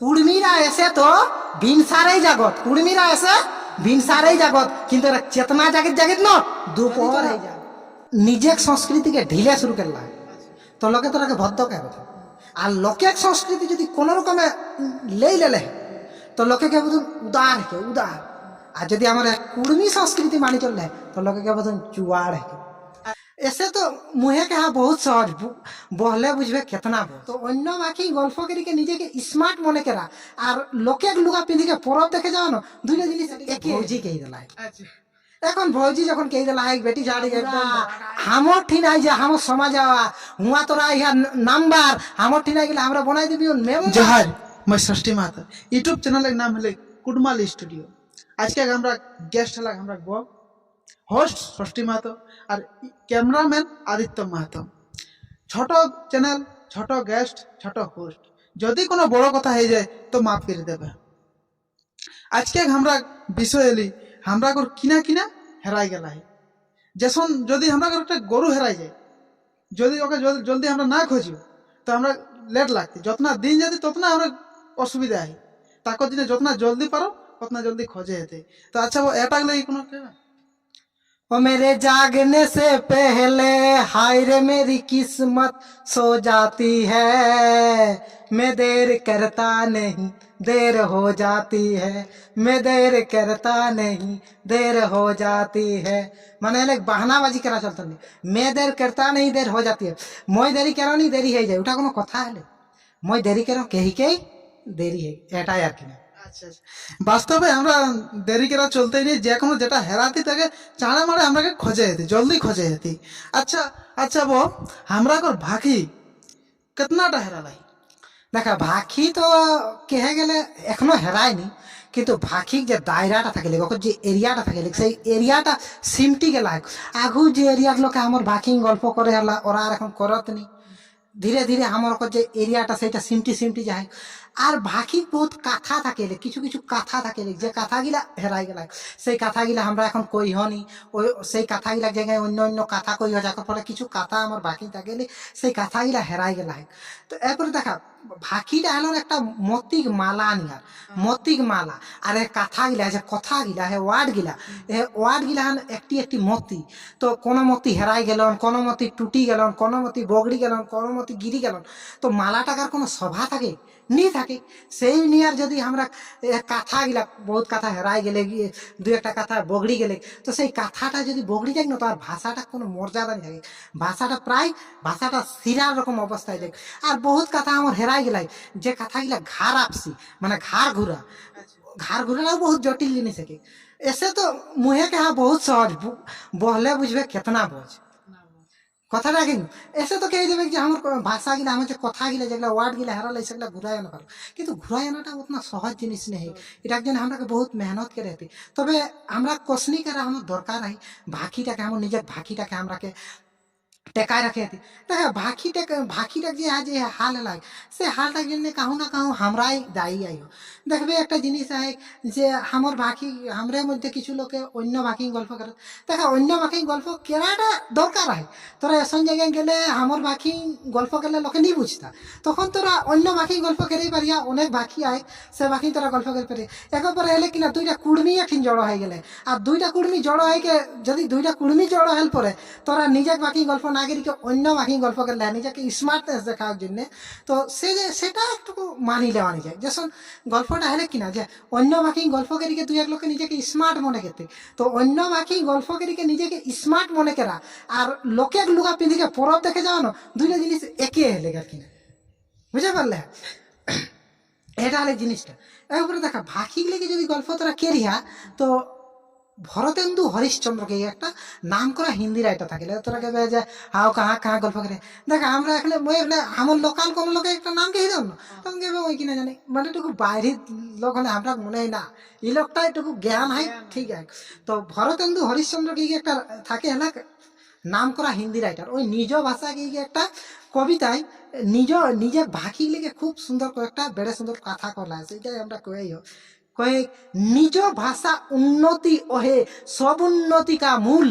কুড়মিরা এসে তো বিনসারেই জাগত। কুড়মিরা এসে বিনসারেই জাগত। কিন্তু চেতনা জাগিত জাগিত ন যায়। নিজের সংস্কৃতিকে ঢিলে শুরু করলা। তো লোকে তোরাকে ভদ্র কে কথা আর লোকের সংস্কৃতি যদি কোনো রকমে লেই লেলে, তো লোকে কে উদার হে, উদার। আর যদি আমার কুড়মি সংস্কৃতি মানি চললে তো লোকে কে বুঝুন চুয়ার হে এসে তো মুহে কে হ্যাঁ বহুত সহজ বহলে বুঝবে কেতনা বহ। তো অন্য বাকি গল্প করিকে নিজেকে স্মার্ট মনে করা আর লোকে লুগা পিঁধিকে পরব দেখে যাও না দুইটা জিনিস একে ভৌজি কেই দেলাই এখন ভৌজি যখন কেই দেলা এক বেটি ঝাড়ি হামর ঠিনাই যে হামর সমাজ আওয়া হুয়া তোরা ইহা নাম্বার হামর ঠিনাই গেলে আমরা বনাই দিবি মেমো জহার मैं ষষ্ঠী মাতা ইউটিউব চ্যানেলের নাম হলে কুডমাল স্টুডিও আজকে আমরা গেস্ট হলাম আমরা গো হোস্ট ষষ্ঠী মাহাতো আর ক্যামেরাম্যান আদিত্য মাহাতো। ছোট চ্যানেল, ছোট গেস্ট ছোট হোস্ট যদি কোনো বড় কথা হয়ে যায়, তো মাফ করে দেবে। আজকে আমরা বিষয় এলি, আমরা কিনা কিনা হেরাই গেলাই। যেসন যদি আমরা একটা গরু হেরাই যায়, যদি ওকে জল- জলদি আমরা না খুঁজি, তো আমরা লেট লাগতে। যতনা দিন যেতে ততনা আমরা অসুবিধা হয়। তাকে দিনে যতনা জলদি পারো, ততনা জলদি খোঁজে যেতে তো আচ্ছা এটা গেলে কোনো কেনা ओ मेरे जागने से पहले हाय रे मेरी किस्मत सो जाती है मैं देर करता नहीं देर हो जाती है मैं देर करता नहीं देर हो जाती है মানে লাইক বাহানাবাজি করা চলতো না মেয়ে দের করতা নেই দের হয়ে যাতি মই দেরি কেন নি দেরি হয়ে যায় ওটা কোনো কথা হলে মই দেরি কেন কেহিকেই দেরি হয় এটাই আর কি না আচ্ছা আচ্ছা বাস্তবে আমরা দেরি করা চলতেই নেই, যে কোনো যেটা হেরাতি থাকে চাঁড়া মারে আমরাকে খোঁজে যেতে জলদি খোঁজে যেতে আচ্ছা আচ্ছা বো আমরা কর ভাকি কেতনাটা হেরালাই? দেখা ভাখি তো কেহে গেলে এখনও হেরায়নি, কিন্তু ভাখিক যে দায়রাটা থাকে লেগে যে এরিয়াটা থাকে লেগে, সেই এরিয়াটা সিমটি গেলা আগু যে এরিয়ার লোকে আমার ভাকিং গল্প করে হলা, ওরা আর এখন করত নি ধীরে ধীরে আমার যে এরিয়াটা, সেইটা সিমটি সিমটি যায় আর ভাকি বহুত কাথা থাকে কিছু কিছু কাথা থাকে যে কাথাগিলা হেরাই গেলা সেই কাথাগিলা আমরা এখন কই হনি ওই সেই কাথাগিলা জায়গায় অন্য অন্য কাথা কই যাকে পরে কিছু কাথা আমার বাকি থাকে সেই কাথাগিলা হেরাই গেলা তো এরপরে দেখা ভাকিটা হলো একটা মতিক মালা নিয়ার মতিক মালা আর এ কথা গিলা যে কথা গিলা হে ওয়ার্ড গিলা এ ওয়ার্ড গিলা হন একটি একটি মতি। তো কোনো মতি হেরাই গেল কোনো মতি টুটি গেলন কোনো মতি বগড়ি গেলন কোনো মতি গিরি গেল তো মালাটাকার কোনো সভা থাকে? নি থাকে। সেই নিয়ার যদি আমরা কাথা গিলা বহুত কথা হেরাই গেলে, গিয়ে দু একটা কথা বগড়ি গেলে, তো সেই কথাটা যদি বগড়ি যাক না, তো আর ভাষাটা কোনো মর্যাদা নেই থাকে। ভাষাটা প্রায় ভাষাটা সিরার রকম অবস্থায় দেখ। আর বহুত কথা আমার হেরাই গেলাই, যে কথাগুলা ঘাড় আপসি মানে ঘাড় ঘুরা ঘাড় ঘুরাও বহুত জটিল জিনিস থাকে এসে তো মুহে কে হ্যাঁ বহুত সহজ, বহলে বুঝবে কেতনা বোঝ কথাটা কিন্তু, এসে তো কে দেবে যে আমার ভাষা গিলা, আমার যে কথা গিলা, যেগুলো ওয়ার্ড গিলা হারালে সেগুলো ঘুরাই আনা পারো কিন্তু ঘুরাই আনাটা উतना সহজ জিনিস নেই। এটার জন্য আমরা বহুত মেহনত করে তবে আমরা করা আমার দরকার হয় ভাকিটাকে আমার নিজের ভাকিটাকে আমরাকে টেকায় রাখে হতি দেখা ভাকিটাকে ভাকিটা যে আজ হাল লাগে সে হালটার জন্য কাহু না কাহু আমরাই দায়ী আইও দেখবে একটা জিনিস আয় যে আমার বাকি আমরার মধ্যে কিছু লোকে অন্য বাকি গল্প করে দেখা অন্য বাকি গল্প কেনাটা দরকার হয় তোরা এসন জায়গায় গেলে আমার বাকি গল্প গেলে লোকে নি বুঝতা তখন তোরা অন্য বাকি গল্প করেই পারিয়া অনেক বাকি আয় সে বাকি তোরা গল্প করে পারি একবারে এলে কিনা দুইটা কুড়মি এঠিন জড়ো হয়ে গেলে আর দুইটা কুড়মি জড়ো হয়ে যদি দুইটা কুড়মি জড়ো হল পরে তোরা নিজের বাকি গল্প না গেরিকে অন্য বাকি গল্প করলে নিজেকে স্মার্টনেস দেখার জন্য। তো সে যে, সেটা একটু মানি নেওয়া যায়। যেসন গল্পটা হলে কিনা যে অন্য বাকি গল্প করিকে দুই এক লোকে নিজেকে স্মার্ট মনে করতে। তো অন্য বাকি গল্প করিকে নিজেকে স্মার্ট মনে করা আর লোকে লুকা পিঁধিকে পরব দেখে যাওয়া না দুইটা জিনিস একে হলে কিনা বুঝতে পারলে? এটা হলে জিনিসটা। এরপরে দেখা ভাকি লেগে যদি গল্প তোরা কেরিয়া, তো ভরতেন্দু হরিশ্চন্দ্রকে একটা নাম করা হিন্দি রাইটার থাকে। তোরা কেবে যে, হাও কাহা কাহা গল্প করে। দেখ, আমরা এখানে এখানে আমার লোকাল কোনো লোকে একটা নাম কে দাও না তখন কেবে ওই কিনা জানি। মানে একটু বাইরের লোক হলে আমরা মনে হয় না। এই লোকটা একটু জ্ঞান হয়, ঠিক আছে। তো ভরতেন্দু হরিশ্চন্দ্রকে একটা থাকে হলে নাম করা হিন্দি রাইটার ওই নিজ ভাষাকে এই একটা কবিতায় নিজ, নিজের ভাকি লেগে খুব সুন্দর কয়েকটা, বেড়ে সুন্দর কথা কলা সেইটাই আমরা কয়েই হোক কয়ে, নিজ ভাষা উন্নতি ওহে সব উন্নতি কা মূল।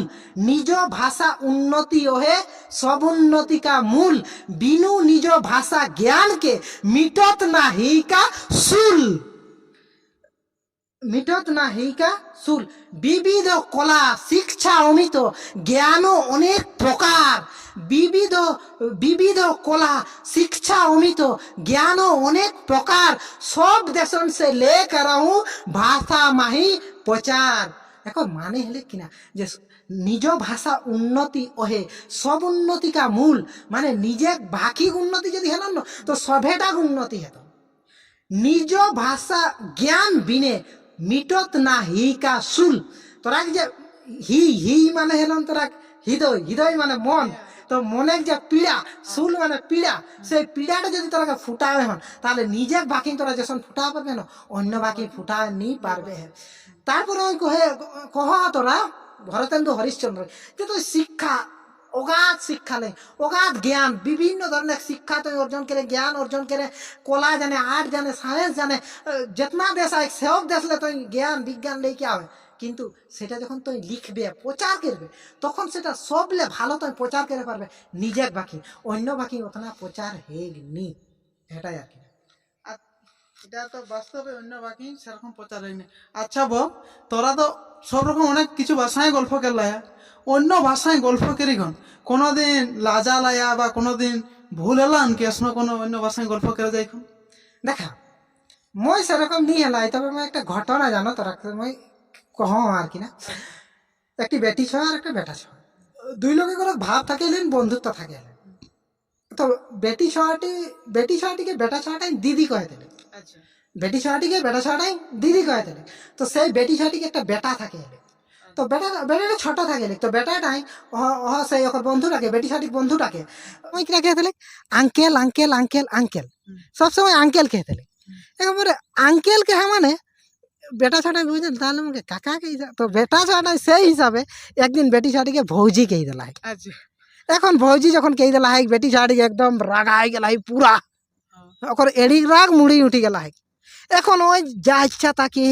নিজ ভাষা উন্নতি ওহে সব উন্নতি কা মূল। বিনু নিজ ভাষা জ্ঞানকে মিটত না হিকা সুল মিটত না হিকা সুল বিবিধ কলা, শিক্ষা, অমিত জ্ঞান অনেক প্রকার। বিবিধ বিবিধ কলা, শিক্ষা, অমিত জ্ঞান অনেক প্রকার। সব দেশন সে লে করাহু ভাষা মাহি প্রচার। দেখো মানে হলে কিনা? যে নিজ ভাষা উন্নতি ওহে সব উন্নতি কা মূল। মানে নিজে বাকি উন্নতি যদি হেল না, তো সভেটা উন্নতি হেত। নিজ ভাষা জ্ঞান বিনে মিটত না হি কা সুল। তোরা যে হি হি মানে হেলন তোরা হৃদয় হৃদয় মানে মন। তো মনের যে পীড়া, সুল মানে পীড়া, সেই পীড়াটা যদি তোরা ফুটাবে হন, তাহলে নিজে বাকি তোরা যখন ফুটা পারবে না, অন্য বাকি ফুটা নি পারবে। তারপরে ওই কহে, কহ তোরা, ভরতেন্দু হরিশ্চন্দ্র, যে তুই শিক্ষা অগাধ শিক্ষা নেই অগাধ জ্ঞান, বিভিন্ন ধরনের শিক্ষা তুই অর্জন করে, জ্ঞান অর্জন করে, কলা জানে, আর্ট জানে সায়েন্স জানে যেতনা দেশ আছে সেও দেশলে তুই জ্ঞান, বিজ্ঞান লেকে আবে কিন্তু সেটা যখন তুই লিখবে, প্রচার করবে, তখন সেটা সবলে ভালো তুই প্রচার করে পারবে নিজের বাকি, অন্য বাকি অতনা প্রচার হেগ নি। এটাই আর কি। এটা তো বাস্তবে অন্য বাকি, সেরকম প্রচার হয়নি। আচ্ছা বল, তোরা তো সব রকম অনেক কিছু ভাষায় গল্প করলায়া অন্য ভাষায় গল্প করি গন কোনোদিন লাজা লায়া বা কোনোদিন ভুল হলাম কি আসনো কোনো অন্য ভাষায় গল্প করে যাই এখন? দেখা মই সেরকম নিয়ে এলাই তবে মই একটা ঘটনা জানো তোরা মই কহ আর কি না? একটি বেটি ছয় আর একটা বেটা ছয়। দুই লোকে কোনো ভাব থাকে এলেন বন্ধুত্ব থাকে এলেন তো বেটি ছয়টি বেটি ছয়টিকে বেটা ছয়টাই দিদি কয়ে দিলে আচ্ছা। বেটি ছয়টিকে বেটা ছয়টাই দিদি কয়ে দিলে তো সেই বেটি ছয়টিকে একটা বেটা থাকে এলে তো বেটা বেটাটা ছোট থাকে এলে তো বেটাটাই ও- ও সেই ওর বন্ধুটাকে বেটি ছয়টির বন্ধুটাকে। ওই কিনা কে দিলে আঙ্কেল আঙ্কেল আঙ্কেল আঙ্কেল সবসময় আঙ্কেল কে দিলে একেবারে আঙ্কেল কে হ্যাঁ মানে বেটা ছটা বুঝলেন তাহলে আমাকে কাকা কে তো বেটা ছটা সেই হিসাবে একদিন বেটি ছটিকে ভৌজি কে দিলা আচ্ছা। এখন ভৌজি যখন কে দিলা হয় বেটি ছটিকে একদম রাগাই গেলা হয় পুরা ওকর এড়িক রাগ মুড়ি উঠি গেলা হয় এখন ওই যা ইচ্ছা তাকে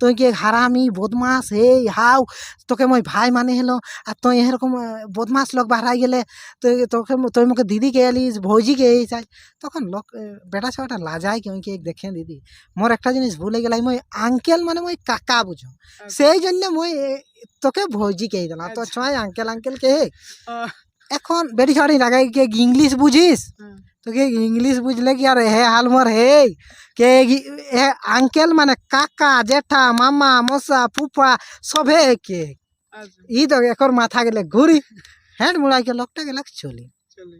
তুই কে হারামি বদমাস হে হাও তোকে মই ভাই মানে হেলো আর তুই এরকম বদমাস লোক বাহারাই গেলে তুই তোকে তুই মুখে দিদি কে এলিস ভৌজি কে এই চাই তখন লোক বেটা ছটা লাজাই কেউ কে দেখে দিদি। মোর একটা জিনিস ভুলে গেলাই মই আঙ্কেল মানে মই কাকা বুঝো। সেই জন্য মই তোকে ভৌজি কে দিলাম তো আচ্ছা। ছয় আঙ্কেল আঙ্কেল কে এখন বেটি ছড়ি লাগাই কে ইংলিশ বুঝিস? হুম। তো কে ইংলিশ বুঝলে কি আর হে হালমর হে কে গি- হে আঙ্কেল মানে কাকা জেঠা মামা মশা ফুফা সবে কে আচ্ছা ই তো একর মাথা গেলে ঘুরি হ্যাঁ মুড়াই কে লোকটা গেলে চলি চলি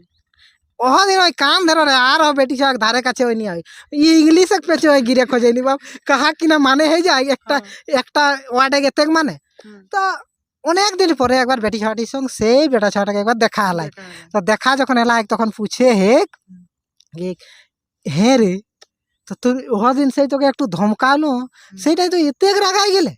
ওহ দিন ওই কাম ধরো রে আর বেটি সব ধারে কাছে ওই নিয়ে ই ইংলিশ এক পেছে ওই গিরে খোঁজে নি বাব কাহা কিনা মানে হয়ে যায় একটা একটা ওয়ার্ডে গেতে মানে হুম। তো অনেক দিন পরে একবার বেটি ছাটির সঙ্গে সেই বেটা ছাটাকে একবার দেখা হলাই তো দেখা যখন এলা তখন পুছে হে যে হে রে তো তুই ওহ দিন সেই তোকে একটু ধমকালো। সেইটাই তো এতে রাগাই গেলে।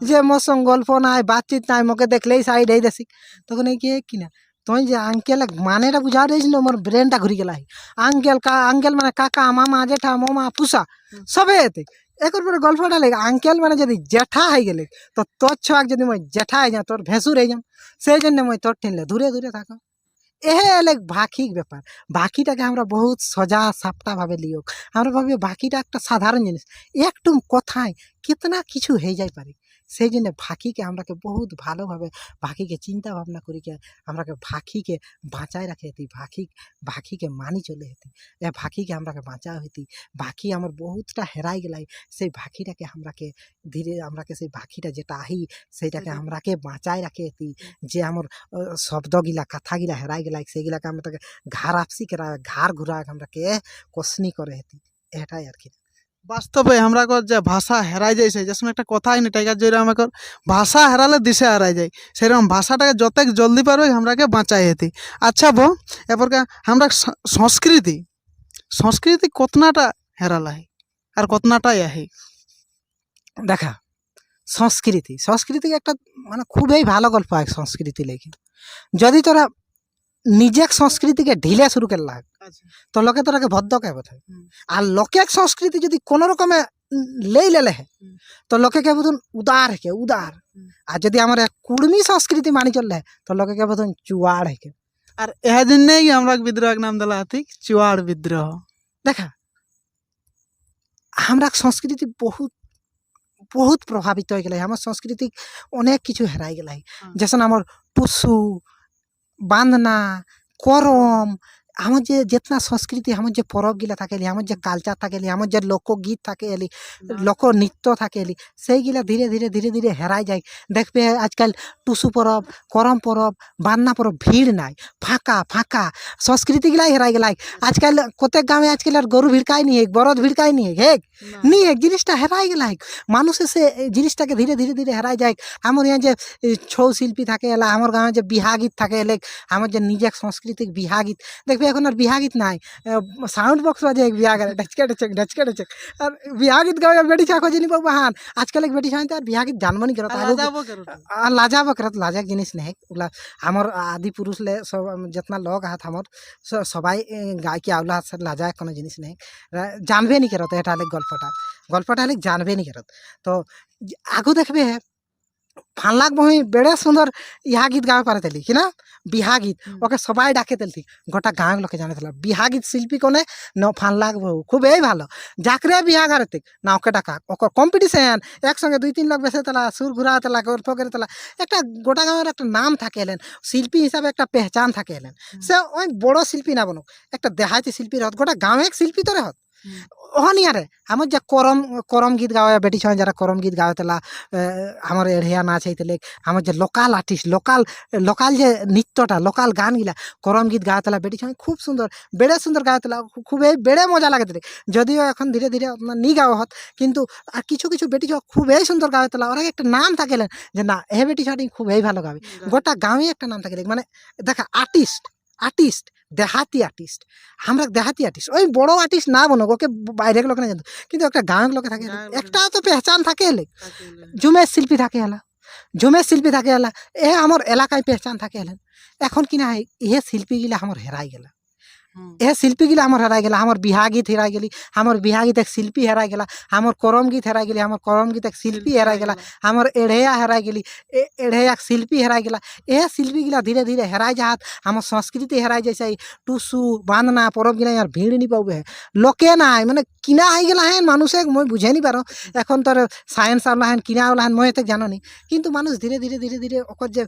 যে মোর সঙ্গে গল্প নাই বাতচিত নাই মোকে দেখলেই সাইড হয়ে দেশি তখন এই কি কিনা তুই যে আঙ্কেল মানেটা বুঝা দিয়েছিল মোর ব্রেনটা ঘুরি গেলাই আঙ্কেল কা আঙ্কেল মানে কাকা মামা জেঠা মামা পুষা সবে এতে একর পরে গল্পটা লেগে আঙ্কেল মানে যদি জেঠা হয়ে গেলে, তো তোর ছোয়াক যদি মই জেঠা হয়ে যাও তোর ভেসুর হয়ে যাম, সেই জন্য মই তোর ঠেনলে দূরে দূরে থাকো। এহে এলেক ভাখিক ব্যাপার। বাকিটাকে আমরা বহুত সজা সাপটা ভাবে লিও। আমরা ভাবি বাকিটা একটা সাধারণ জিনিস। একটু কথায়, কেতনা কিছু হয়ে যাই পারে। সেই জন্য ভাকিকে আমরাকে বহুত ভালোভাবে ভাকিকে চিন্তা ভাবনা করি কে আমরাকে ভাকিকে বাঁচায় রাখে হেতি ভাকি ভাকিকে মানি চলে হেতি। এ ভাকিকে আমরাকে বাঁচা হইতি ভাকি আমার বহুতটা হেরাই গেলাই সেই ভাকিটাকে আমরাকে ধীরে আমরাকে সেই ভাকিটা যেটা আহি সেইটাকে আমরাকে বাঁচায় রাখে হেতি। যে আমার শব্দগিলা কথাগিলা হেরাই গেলাই সেইগুলাকে আমরা তাকে ঘাড় আপসি করা ঘাড় ঘুরা আমরাকে কসনি করে হেতি। এটাই আর কি। বাস্তবে আমরা যে ভাষা হেরাই যাইছে যে সময় একটা কথাই নেই টাইগার জয়রাম আমাকে ভাষা হেরালে দিশে হারাই যায়। সেরকম ভাষাটাকে যত জলদি পারবে আমরাকে বাঁচাই হেতি আচ্ছা বো এরপরকে আমরা সংস্কৃতি সংস্কৃতি কতনাটা হেরালাই আর কতনাটাই আহি? দেখা, সংস্কৃতি সংস্কৃতি একটা মানে খুবই ভালো গল্প হয় সংস্কৃতি লেগে যদি তোরা নিজে সংস্কৃতিকে ঢিলে শুরু করে লাগ তো লোকে তোরাকে ভদ্র কে বোধ হুম। আর লোকে সংস্কৃতি যদি কোনো রকমে লেই লেলে হে। তো লোকে কে বলুন উদার হেকে উদার। আর যদি আমার কুর্মী সংস্কৃতি মানি চললে তো লোকে কে বলুন চুয়াড় হেকে আর দিন কি আমরা বিদ্রোহ নাম দিলা হাতি চুয়াড় বিদ্রোহ দেখা আমরা সংস্কৃতি বহুত বহুত প্রভাবিত হয়ে গেলে আমার সংস্কৃতি অনেক কিছু হেরাই গেলে হুম। যেমন আমার টুসু বান্দনা করম আমার যে যেতনা সংস্কৃতি আমার যে পরব গিলা থাকে আমার যে কালচার থাকে আমার যে লোকগীত থাকে এলি লোক নৃত্য থাকে এলি সেইগুলা ধীরে ধীরে ধীরে ধীরে হেরাই যায়। দেখবে আজকাল টুসু পরব করম পরব বান্না পরব ভিড় নাই। ফাঁকা ফাঁকা। সংস্কৃতিগুলাই হেরাই গেলাই আজকাল প্রত্যেক গ্রামে আজকাল আর গরু ভিড়কাই নিয়ে বরদ ভিড়কাই নিয়ে হেক? নিয়ে জিনিসটা হেরাই গেলাই মানুষে সে এই জিনিসটাকে ধীরে ধীরে ধীরে হেরাই যায়। আমার यहाँ যে ছৌ শিল্পী থাকে এলা আমার গাঁয়ে যে বিহা গীত থাকে এলে আমার যে নিজের সাংস্কৃতিক বিহা গীত দেখবি এখন আর বিহা গীত নাই সাউন্ড বক্স বাজে বিহা গানে ডচকে ডচক ডচকে ডচক আর বিহা গীত গাওয়া বেটি ছা খোঁজেনি পাবো হান। আজকাল এক বেটি ছাইতে আর বিহা গীত জানবনি করত আর লাজাব করত লাজাক জিনিস নেই। ওগুলা আমার আদি পুরুষ লে সব যেতনা লোক হাত আমার সবাই গায়কি আউলা লাজা কোনো জিনিস নেই। জানবে নি কেরত এটা? হলে গল্পটা। গল্পটা হলে জানবে নি কেরত তো আগু দেখবে ফানলাক বহি বেড়ে সুন্দর ইহা গীত গাওয়া পারে তেলি কিনা বিহা গীত। ওকে সবাই ডাকে তেলতি গোটা গাঁয়ের লোকে জানে তেলা। বিহা গীত শিল্পী কোনে? ন ফানলাক বহু খুবই ভালো। যাকরে বিহা গাড়তে না ওকে ডাকা। ওকে কম্পিটিশন একসঙ্গে দুই তিন লোক বেসে তেলা সুর ঘুরা তেলা গল্প করে তেলা। একটা গোটা গাঁয়ের একটা নাম থাকে এলেন। শিল্পী হিসাবে একটা পেহচান থাকে এলেন। সে ওই বড় শিল্পী না বনুক। একটা দেহাতি শিল্পী রহত গোটা গাঁয়ে শিল্পী তো রহত হুম। ওহনি আরে আমার যে করম করম গীত গাওয়া বেটি ছয় যারা করম গীত গাওয়া তেলা আমার এড়িয়া নাচ হইতেলে আমার যে লোকাল আর্টিস্ট লোকাল লোকাল যে নৃত্যটা লোকাল গানগুলা করম গীত গাওয়া তেলা বেটি ছয় খুব সুন্দর বেড়ে সুন্দর গাওয়া তেলা খুবই বেড়ে মজা লাগে তেলে যদিও এখন ধীরে ধীরে আপনার নি গাওয়া হত কিন্তু আর কিছু কিছু বেটি ছয় খুবই সুন্দর গাওয়া তেলা ওরা একটা নাম থাকেলেন যে না এ বেটি ছয়টি খুবই ভালো গাবে। গোটা গাঁয়ে একটা নাম থাকে মানে দেখা আর্টিস্ট আর্টিস্ট দেহাতি আর্টিস্ট। আমরা দেহাতি আর্টিস্ট। ওই বড় আর্টিস্ট না বনো ওকে বাইরে লোক না জানতো। কিন্তু একটা গাঁয়ের লোকে থাকে একটা তো পেহচান থাকে এলে। জুমের শিল্পী থাকে এলা। জুমের শিল্পী থাকে এলা। এ আমার এলাকায় পেহচান থাকে এলেন এখন কিনা এ শিল্পীগুলা আমার হেরাই গেলা। এ শিল্পী শিল্পীগুলা আমার হেরাই গেলা আমার বিহা গীত হেরাই গেলি আমার বিহা গীত এক শিল্পী হেরাই গেলা আমার করম গীত হেরাই গেলি আমার করম গীত এক শিল্পী হেরাই গেলা আমার এড়েয়া হেরাই গেলি এ এড়েয়া শিল্পী হেরাই গেলা। এ শিল্পী শিল্পীগুলা ধীরে ধীরে হেরাই যাহাত আমার সংস্কৃতি হেরাই যাইছে এই টুসু বান্দনা পরব গিলা আর ভিড় নি পাবে লোকে নাই মানে কিনা হয়ে গেলা হেন মানুষে মই বুঝে নি পারো এখন তোর সায়েন্স আওলা হেন কিনা আওলা হেন মই এতে জানো নি। কিন্তু মানুষ ধীরে ধীরে ধীরে ধীরে ওকর যে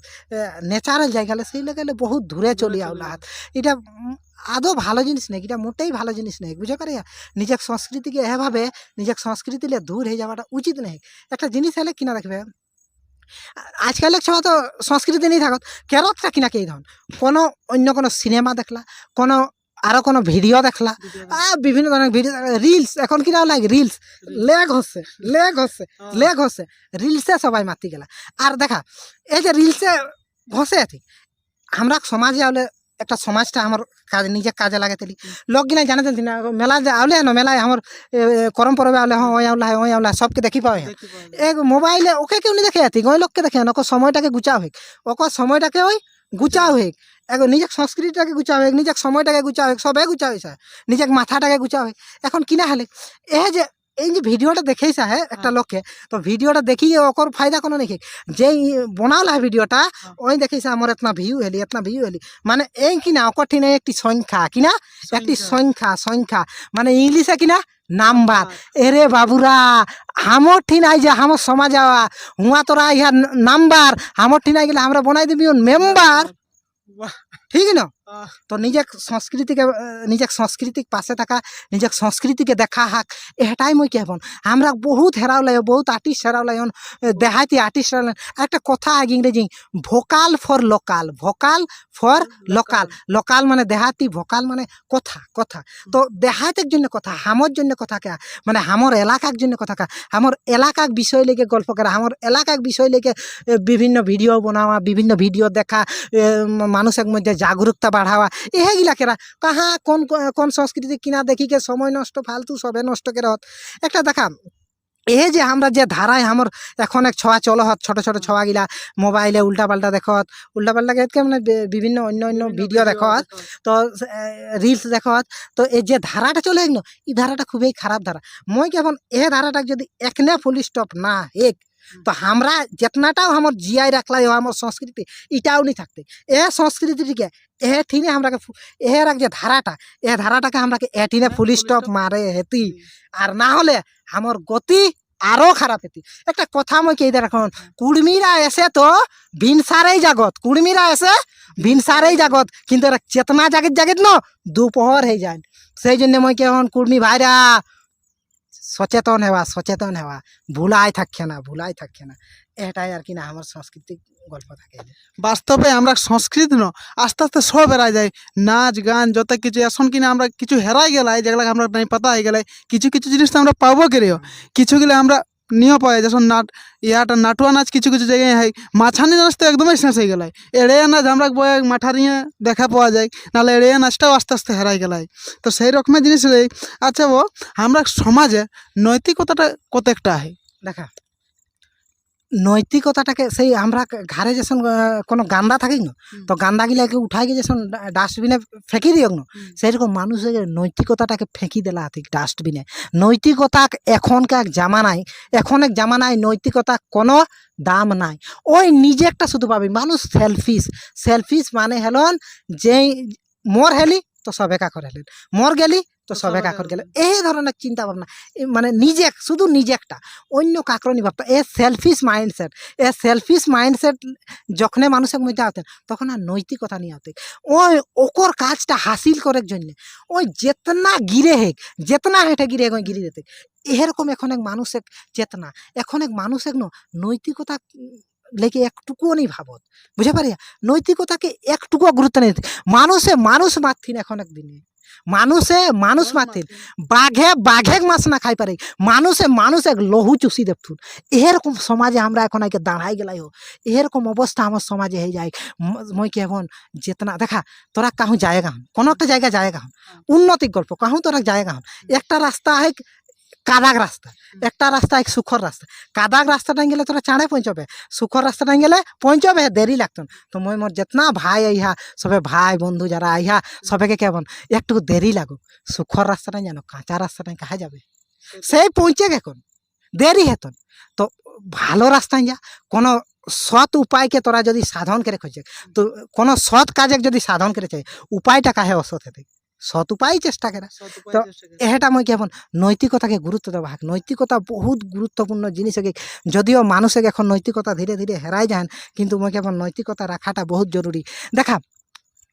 ন্যাচারাল জায়গালে সেই লেগে বহুত দূরে চলি আওলা হাত এটা আদৌ ভালো জিনিস নেই এটা মোটেই ভালো জিনিস নেই। বুঝে পারে নিজের সংস্কৃতিকে এভাবে নিজের সংস্কৃতিলে দূর হয়ে যাওয়াটা উচিত নেই। একটা জিনিস হলে কিনা রাখবে? আজকালের সবাই তো সংস্কৃতি নেই থাকত কেরতটা কিনা কে ধন কোনো অন্য কোনো সিনেমা দেখলা কোনো আরও কোনো ভিডিও দেখলা বিভিন্ন ধরনের ভিডিও রিলস এখন কিনা লাগ রিলস। লেগ হচ্ছে লেগ হচ্ছে লেগ হচ্ছে। রিলসে সবাই মাতি গেলা। আর দেখা এই যে রিলসে ঘষে আছি আমরা সমাজে আলে একটা সমাজটা আমার কাজ নিজে কাজে লাগে তেলি লোক গিনা জানে না মেলা যে আউলে না মেলায় আমার করম পরবে আউলে হ্যাঁ ওই আউলা হয় ওই আউলা সবকে দেখি পাওয়া হয় এক মোবাইলে ওকে কেউ নি দেখে আতি ওই লোককে দেখে ওকে সময়টাকে গুচাও হেক। ওকে সময়টাকে ওই গুচাও হেক। এক নিজের সংস্কৃতিটাকে গুচাও হেক নিজের সময়টাকে গুচাও হেক সবে গুচাও হয়েছে নিজের মাথাটাকে গুচাও হেক। এখন কিনা হলে এ যে এই যে ভিডিওটা দেখেইছা হ্যাঁ? একটা লোককে তো ভিডিওটা দেখি ওকর ফায়দা কোনো নেই যে বনাওলা ভিডিওটা ওই দেখিছে আমার এতনা ভিউ হেলি এতনা ভিউ হেলি। মানে এই কিনা ওকর ঠিনে একটি সংখ্যা কিনা? একটি সংখ্যা। সংখ্যা মানে ইংলিশে কিনা? নাম্বার। এরে বাবুরা হামর ঠিনাই যে হামর সমাজ আওয়া হুয়া তোরা ইহা নাম্বার। হামর ঠিনাই গেলে আমরা বনাই দিবি মেম্বার। ঠিক না? তো নিজের সংস্কৃতিকে নিজের সংস্কৃতিক পাশে থাকা নিজের সংস্কৃতিকে দেখা হাক এটাই মই কেবন আমরা বহুত হেরাওলাই বহুত আর্টিস্ট হেরাও হেরাওলাই দেহাতি আর্টিস্ট হেরাওলাই একটা কথা আগে ইংরেজি vocal for local vocal for local. Local মানে দেহাতি ভোকাল মানে কথা কথা। তো দেহাতের জন্য কথা হামর জন্য কথা কে? মানে হামর এলাকার জন্য কথা কা? আমার এলাকার বিষয় লেগে গল্প করা আমার এলাকার বিষয় লেগে বিভিন্ন ভিডিও বানাওয়া বিভিন্ন ভিডিও দেখা মানুষের মধ্যে জাগরুকতা বাড়াওয়া এহেগিলা কেরা কাহা কোন কোন সংস্কৃতি কিনা দেখিকে সময় নষ্ট ফালতু সবে নষ্ট কেরা হত। একটা দেখা এই যে আমরা যে ধারায় আমার এখন এক ছোঁয়া চলো হত ছোট ছোট ছোঁয়া গিলা মোবাইলে উল্টা পাল্টা দেখত উল্টা পাল্টা কেতকে মানে বিভিন্ন অন্য অন্য ভিডিও দেখত তো রিলস দেখত তো এই যে ধারাটা চলে গেল এই ধারাটা খুবই খারাপ ধারা মই কেমন এ ধারাটা যদি একনে ফুল স্টপ না এক তো আমরা যেতনাটাও আমার জিয়াই রাখলাই আমার সংস্কৃতি এটাও নি থাকতে। এ সংস্কৃতিটিকে এ ঠিনে আমরা এর এক যে ধারাটা এ ধারাটাকে আমরা এটিনে ফুল স্টপ মারে হেতি। আর না হলে আমার গতি আরও খারাপ হেতি। একটা কথা মই কে এখন কুড়মিরা এসে তো ভিনসারেই জাগত কুড়মিরা এসে ভিনসারেই জাগত। কিন্তু এরা চেতনা জাগিত জাগিত ন দুপহর হয়ে যায় সেই জন্য মই কে কুড়মি ভাইরা সচেতন হওয়া সচেতন হওয়া। ভুলাই থাকছে না ভুলাই থাকছে না। এটাই আর কি না আমার সাংস্কৃতিক গল্প থাকে। বাস্তবে আমরা সংস্কৃতি ন আস্তে আস্তে সব হেরাই যায় নাচ গান যত কিছু এখন কিনা আমরা কিছু হেরাই গেলাই যেগুলো আমরা নাই পাতা হয়ে গেলাই কিছু কিছু জিনিস তো আমরা পাবো কেরেও কিছু গেলে আমরা নিয়ে পাওয়া যায়। নাট, ইয়াটা নাটুয়া নাচ কিছু কিছু জায়গায় হয় মাছানি নাচ তো একদমই শেষ হয়ে গেলে এড়ে নাচ আমরা বয়ে মাঠারিয়ে দেখা পাওয়া যায়, নাহলে এড়ে নাচটাও আস্তে আস্তে হেরাই গেলায় তো সেই রকমের জিনিস আচ্ছা ও, আমরা সমাজে নৈতিকতাটা কত একটা হয়? দেখা। নৈতিকতাটাকে সেই আমরা ঘরে যেসন কোনো গান্দা থাকি না। তো গান্দাগুলাকে উঠাই গিয়ে যেসন ডাস্টবিনে ফেঁকি দিও না। সেরকম মানুষের নৈতিকতাটাকে ফেঁকি দিলা হাতি ডাস্টবিনে নৈতিকতা এখনকার জামানায় এখন এক জামানায় নৈতিকতা কোনো দাম নাই ওই নিজে একটা শুধু পাবি মানুষ সেলফিস সেলফিস মানে হেলন যে মোর হেলি তো সবে কাকর হেলেন মর গেলি তো সবে সবে কাকর কাকর এই ধরনের চিন্তা ভাবনা মানে নিজে শুধু নিজে একটা অন্য কাকরনি ভাবতা। এ সেলফিস মাইন্ডসেট এ সেলফিস মাইন্ডসেট যখনে মানুষের মধ্যে আতেন তখন আর নৈতিকতা নিয়ে আতে ওই ওকর কাজটা হাসিল করার জন্য ওই যেতনা গিরে হেক যেতনা হেঁটে গিরে হেক ওই গিরে যেতে। এরকম এখন এক মানুষের চেতনা এখন এক মানুষের ন নৈতিকতা লেগে একটুকুও নেই ভাবত। বুঝে পারি নৈতিকতাকে একটুকুও গুরুত্ব নেই। মানুষে মানুষ মারথিন এখন একদিনে মানুষে মানুষ মারথিন বাঘে বাঘে মাছ না খাই পারে। মানুষে মানুষে লহু চুষি দেখতুন এরকম সমাজে আমরা এখন আগে দাঁড়াই গেলাই হো এরকম অবস্থা আমার সমাজে হয়ে যায়। মই কেমন যেতনা দেখা তোরা কাহু জায়গা হন। কোনো একটা জায়গা জায়গা হন। উন্নতির গল্প কাহু তোরা জায়গা হন। একটা রাস্তা হয় কাদাগ রাস্তা। একটা রাস্তা এক সুখর রাস্তা। কাদাগ রাস্তাটা গেলে তোরা চাঁড়ে পৌঁছবে। সুখর রাস্তাটা গেলে পৌঁছবে, দেরি লাগতো তো মই মোর যেতনা ভাই আইহা, সবে ভাই, বন্ধু যারা আইহা, সবেকে কেমন একটু দেরি লাগুক। সুখর রাস্তাটা জানো, কাঁচা রাস্তাটা কাহা যাবে? সেই পৌঁছে গেখন দেরি হেতন। তো ভালো রাস্তায় যা, কোনো সৎ উপায়কে তোরা যদি সাধন করে খোঁজে তো কোনো সৎ কাজে যদি সাধন করে চাই, উপায়টা কাহে অসৎ হেতে? সৎ উপায় চেষ্টা করে। তো এটা মই কেমন? নৈতিকতাকে গুরুত্ব দেওয়া হাক নৈতিকতা বহুত গুরুত্বপূর্ণ জিনিস যদিও মানুষের এখন নৈতিকতা ধীরে ধীরে হেরাই যান কিন্তু মই কেমন নৈতিকতা রাখাটা বহুত জরুরি দেখা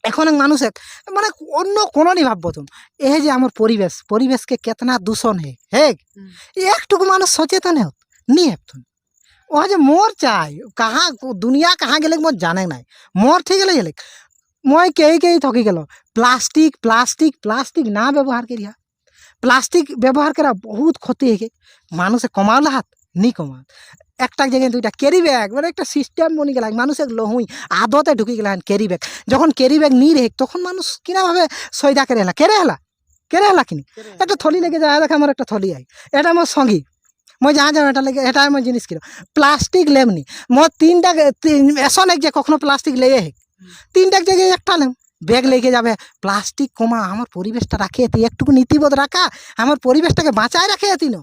এখন মানুষের মানে অন্য কোনো নি ভাববো তুমি? এ যে আমার পরিবেশ পরিবেশকে কেতনা দূষণ হে হে। একটুকু মানুষ সচেতন হোক নি হেতুন ও যে মোর চাই কাহা দুনিয়া কাহা গেলে মোর জানে নাই। মোর ঠিক গেলে গেলে মই কেই কেই থকি গেল। প্লাস্টিক প্লাস্টিক প্লাস্টিক না ব্যবহার করিয়া প্লাস্টিক ব্যবহার করা বহুত ক্ষতি হেকে মানুষে কমাওলা হাত নি কমা একটা জায়গায় দুইটা ক্যারি ব্যাগ মানে একটা সিস্টেম বনি গেল। মানুষের লহুই আদতে ঢুকি গেল ক্যারি ব্যাগ যখন ক্যারি ব্যাগ নি রেখ তখন মানুষ কিনাভাবে সৈদা কেড়ে হেলা। কেড়ে হেলা? কেড়ে হেলা কিনি? একটা থলি লেগে যায় দেখ আমার একটা থলি আই এটা আমার সঙ্গী। মই যা যাও এটা লেগে এটা আমার জিনিস কিনো। প্লাস্টিক লেমনি। মই তিনটা এসন এক যে কখনো প্লাস্টিক লেগে হেক তিনটা জায়গায় একটা লেম ব্যাগ লেগে যাবে, প্লাস্টিক কমা, আমার পরিবেশটা রাখে এতি একটুকু নীতিবোধ রাখা, আমার পরিবেশটাকে বাঁচায় রাখে এতি ন।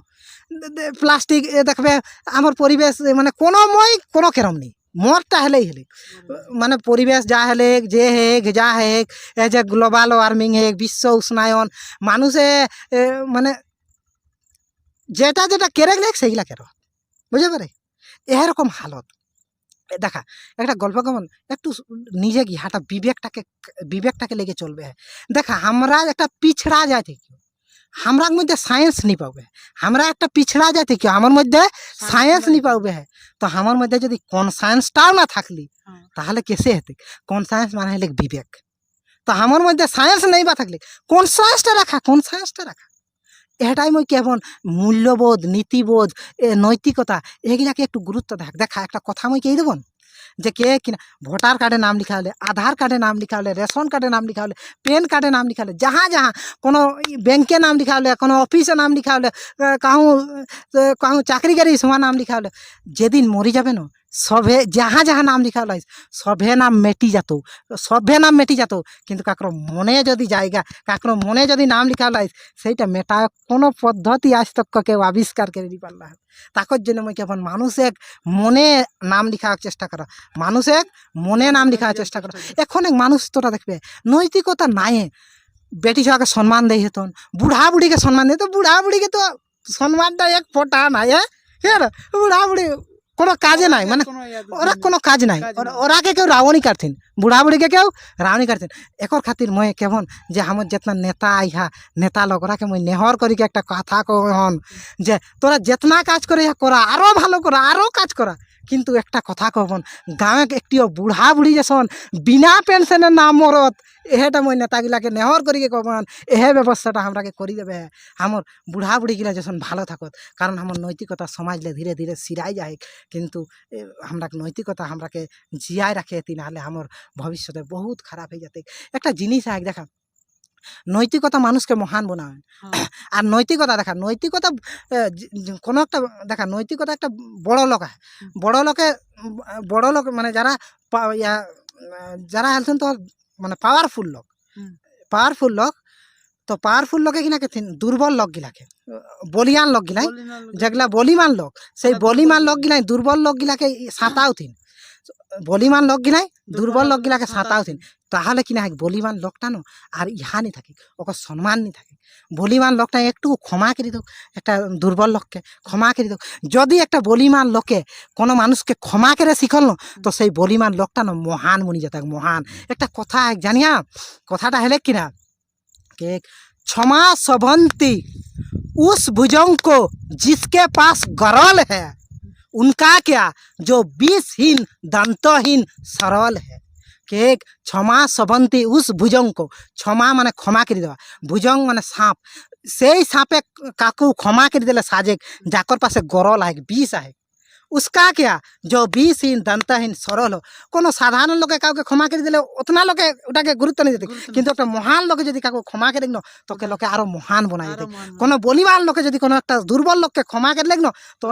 প্লাস্টিক দেখবে, আমার পরিবেশ মানে কোনো মই, কোনো কেরম নেই। মরটা হলেই হলে। মানে পরিবেশ যা হেলে যে হেক, যা হেক, এ যে গ্লোবাল ওয়ার্মিং হেক, বিশ্ব উষ্ণায়ন, মানুষে মানে যেটা যেটা কেড়ে গেলে সেইগুলা কেরো। বুঝতে পারে? এরকম হালত। দেখা একটা গল্প কেমন? একটু নিজে কি হাঁটা বিবেকটাকে বিবেকটাকে লেগে চলবে। দেখা আমরা একটা পিছড়া জাতি কেউ। আমরার মধ্যে সায়েন্স নি পাবে। আমরা একটা পিছড়া জাতি কেউ। আমার মধ্যে সায়েন্স নি পাবে। তো আমার মধ্যে যদি কনসায়েন্সটাও না থাকলি হ্যাঁ। তাহলে কেসে হেতে কনসায়েন্স মানে হলে বিবেক। তো আমার মধ্যে সায়েন্স নেই বা থাকলে কনসায়েন্সটা রাখা কনসায়েন্সটা রাখা? এটাই মই কেমন মূল্যবোধ, নীতিবোধ, এ নৈতিকতা এগুলাকে একটু গুরুত্ব দেখ দেখা, একটা কথা মই কেই দেবন যে কে কিনা ভোটার কার্ডে নাম লিখা হলে আধার কার্ডে নাম লিখা হলে রেশন কার্ডে নাম লিখা হলে, পেন কার্ডে নাম লিখা হলে, যাহা যাহা, কোনো ব্যাংকে নাম লিখা হলে, কোনো অফিসে নাম লিখা হলে কাহু কাহু চাকরি করি সময় নাম লিখা হলে, যেদিন মরি যাবে না সভে যাহা যাহা নাম লিখা হলো, সভে নাম মেটি যেত। সভে নাম মেটি যেত, কিন্তু কাকর মনে যদি জায়গা, কাকর মনে যদি নাম লিখা হলো, সেইটা মেটা কোনো পদ্ধতি আজ তক কেউ আবিষ্কার করে দি পারলা তাকর জন্য মই কেমন মানুষে মনে নাম লিখার চেষ্টা করা। মানুষে মনে নাম লিখার চেষ্টা করা। এখন এক মানুষ তোরা দেখবে, নৈতিকতা নাই। বেটি ছোয়াকে সম্মান দেই হতন, বুড়া বুড়িকে সম্মান দেয় তো বুড়া বুড়িকে তো সম্মানটা এক ফোটা নাই হ্যাঁ? হ্যাঁ? বুড়া বুড়ি কোনো কাজে নাই মানে ওরা কোনো কাজ নাই। ওরাকে কেউ রাবণী কাটথিন বুড়া বুড়িকে কেউ রাবণী কাটথিন একর খাতির মই কেমন যে আমার যেতনা নেতা ইহা নেতা লোক ওরাকে মই নেহর করি একটা কথা কহন যে তোরা যেতনা কাজ করে ইহা করা আরও ভালো করা আরও কাজ করা। কিন্তু একটা কথা কহন গাঁৱে একটিও বুড়া বুড়ি যেসন বিনা পেনশনের নাম মরত এহেটা মই নেতাগিলাকে নেহর করি কহন এহে ব্যবস্থাটা আমরাকে করি দেবে। আমার বুড়া বুড়িগুলা যখন ভালো থাকত কারণ আমার নৈতিকতা সমাজলে ধীরে ধীরে সিরাই যায়, কিন্তু আমরা নৈতিকতা আমরাকে জিয়ায় রাখে নাহলে আমার ভবিষ্যতে বহুত খারাপ হয়ে যেতে। একটা জিনিস আছে দেখা নৈতিকতা মানুষকে মহান বানায় আর নৈতিকতা দেখা নৈতিকতা কোনো একটা দেখা নৈতিকতা একটা বড় লোক বড় লোকে বড় লোক মানে যারা ইয়া যারা হেলছেন তো মানে পাওয়ারফুল লোক। পাওয়ারফুল লোক তো পাওয়ারফুল লোকে কিনাকে দুর্বল লোক গিলাকে বলিয়ান লোক গিলাই। যেগুলা বলিমান লোক সেই বলিমান লোক গিলাই দুর্বল লোক গিলাকে সাঁতাও থিন। বলিমান লগগিলাই দুর্বল লগগিলাকে সাঁতাওছেন তাহলে কিনা হয় বলিমান লগটানো আর ইহানি থাকে ওক সম্মান নি থাকে বলিমান লোকটা একটু ক্ষমা করে দোক একটা দুর্বল লোককে ক্ষমা করে দোক যদি একটা বলিমান লোকে কোনো মানুষকে ক্ষমা করে শিখল তো সেই বলিমান লোকটা না মহান মনি যেত মহান। একটা কথা জানিয়া কথাটা হলে কিনা কে ক্ষমা সবন্তি উস ভুজঙ্ক জিসকে পাস গরল হ্যাঁ उनका क्या जो बीसहीन दंतहीन सरल है के क्षमा सबंती उस भुजंग को क्षमा माने क्षमा कर देवा भुजंग माने साँप সেই সাপে কাকু ক্ষমা করে দিলে সাজে যাকর পাশে গরল আহে বিষ আহে উস্কা কেয়া জবিহীন দন্তহীন সরল কোনো সাধারণ লোকে কাউকে ক্ষমা করে দিলে অতনা লোকে ওটাকে গুরুত্ব নিয়ে দিতে কিন্তু একটা মহান লোকে যদি কাউকে ক্ষমা করে দিন তোকে লোকে আরও মহান বানাই দিতে কোনো বলিবান লোকে যদি কোনো একটা দুর্বল লোককে ক্ষমা করে লেগন তো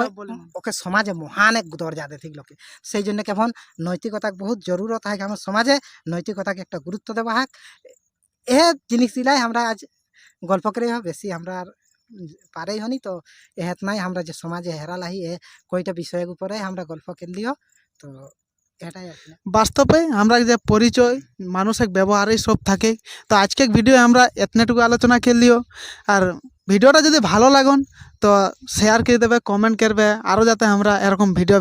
ওকে সমাজে মহান এক দরজা দেখ লোকে সেই জন্য কেমন নৈতিকতা বহুত জরুরত হয় আমার সমাজে নৈতিকতাকে একটা গুরুত্ব দেওয়া হাক এ জিনিসগুলাই আমরা আজ গল্প করে বেশি আমরা আর পারেই হনি, তো এহেত নাই, আমরা যে সমাজে হেরালাহি এ কয়টা বিষয়ের উপরে আমরা গল্প করলিও তো এটাই বাস্তবে আমরা যে পরিচয় মানুষের ব্যবহারে সব থাকে। তো আজকে ভিডিও আমরা এতনেটুকু আলোচনা করলিও আর ভিডিওটা যদি ভালো লাগন, তো শেয়ার করে দেবে কমেন্ট করবে আরও যাতে আমরা এরকম ভিডিও